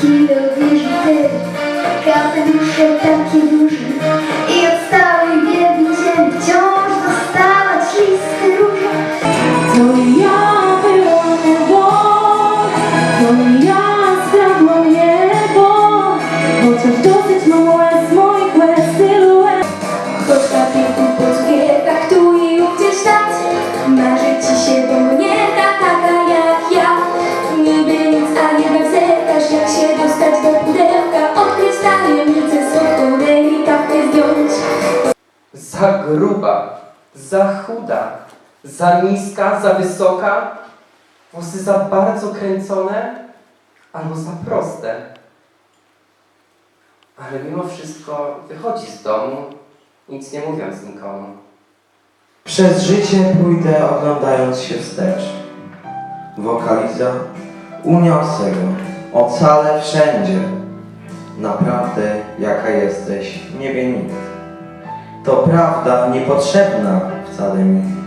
kilo wieży ty Kapelusze takie duże I od stałej wielkiej ziemi Wciąż dostawać listy róże To ja byłam niebo, to ja skradłam niebo, chociaż dosyć małe z moich łez syluet. Choć na pięknych podwiekach tu i ówdzie ślad Marzy ci się bomonieta zdjąć Za gruba, za chuda, za niska, za wysoka, włosy za bardzo kręcone albo za proste. Ale mimo wszystko wychodzi z domu, nic nie mówiąc nikomu. Przez życie pójdę oglądając się wstecz. Wokaliza uniosę go, ocalę wszędzie. Naprawdę, jaka jesteś, nie wie nikt. To prawda niepotrzebna wcale mi.